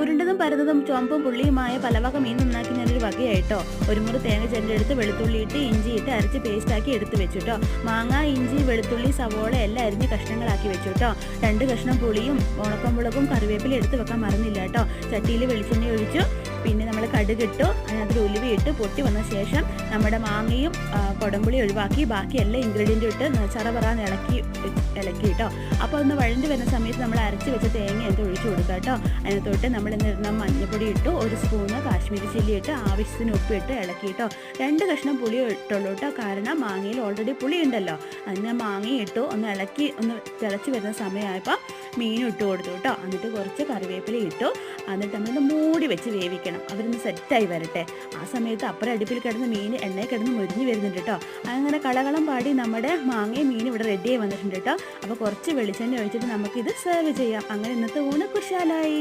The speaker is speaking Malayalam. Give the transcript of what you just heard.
ഉരുണ്ടതും പരന്നതും ചുവപ്പും പുള്ളിയുമായ പലവക മീൻ നന്നാക്കി ഞാനൊരു വകയായിട്ടോ. ഒരു മുറി തേങ്ങ ചെണ്ടെടുത്ത് വെളുത്തുള്ളി ഇട്ട് ഇഞ്ചി ഇട്ട് അരച്ച് പേസ്റ്റാക്കി എടുത്ത് വെച്ചുട്ടോ. മാങ്ങ ഇഞ്ചി വെളുത്തുള്ളി സവോള എല്ലാം അരിഞ്ഞ് കഷ്ണങ്ങളാക്കി വെച്ചുട്ടോ. രണ്ട് കഷ്ണം പുളിയും ഉണക്കമുളകും കറിവേപ്പില എടുത്ത് വെക്കാൻ മറന്നില്ല കേട്ടോ ചട്ടിയിൽ വെളിച്ചെണ്ണ ഒഴിച്ചു. കടുകിട്ടു അതിനകത്ത് ഉലുവ ഇട്ട് പൊട്ടി വന്ന ശേഷം നമ്മുടെ മാങ്ങയും കൊടംപുളി ഒഴിവാക്കി ബാക്കി എല്ലാ ഇൻഗ്രീഡിയന്റും ഇട്ട് ചറപറാന്ന് ഇളക്കി ഇളക്കി കേട്ടോ അപ്പോൾ ഒന്ന് വഴണ്ടി വരുന്ന സമയത്ത് നമ്മൾ അരച്ച് വെച്ച തേങ്ങ എടുത്ത് ഒഴിച്ചു കൊടുക്കുക കേട്ടോ അതിനകത്തോട്ട് നമ്മൾ ഇന്നിരുന്ന മഞ്ഞൾപ്പൊടി ഇട്ടു ഒരു സ്പൂണ് കാശ്മീരി ചില്ലി ഇട്ട് ആവശ്യത്തിന് ഉപ്പിട്ട് ഇളക്കി കേട്ടോ രണ്ട് കഷ്ണം പുളി ഇട്ടുള്ളൂ കേട്ടോ കാരണം മാങ്ങയിൽ ഓൾറെഡി പുളി ഉണ്ടല്ലോ. അതിന് മാങ്ങ ഇട്ടു ഒന്ന് ഇളക്കി ഒന്ന് തിളച്ച് വരുന്ന സമയമായപ്പോൾ മീനും ഇട്ട് കൊടുത്തു കേട്ടോ എന്നിട്ട് കുറച്ച് കറിവേപ്പില ഇട്ടു. എന്നിട്ട് നമ്മളൊന്ന് മൂടി വെച്ച് വേവിക്കണം. അവരൊന്ന് സെറ്റായി വരട്ടെ. ആ സമയത്ത് അപ്പുറം അടുപ്പിൽ കിടന്ന് മീൻ എണ്ണയിൽ കിടന്ന് മുരിഞ്ഞ് വരുന്നുണ്ട് കേട്ടോ അങ്ങനെ കളകളം പാടി നമ്മുടെ മാങ്ങയും മീൻ ഇവിടെ റെഡിയായി വന്നിട്ടുണ്ട് കേട്ടോ അപ്പോൾ കുറച്ച് വെളിച്ചെണ്ണ ഒഴിച്ചിട്ട് നമുക്കിത് സെർവ് ചെയ്യാം. അങ്ങനെ ഇന്നത്തെ ഊണ് കുശാലായി.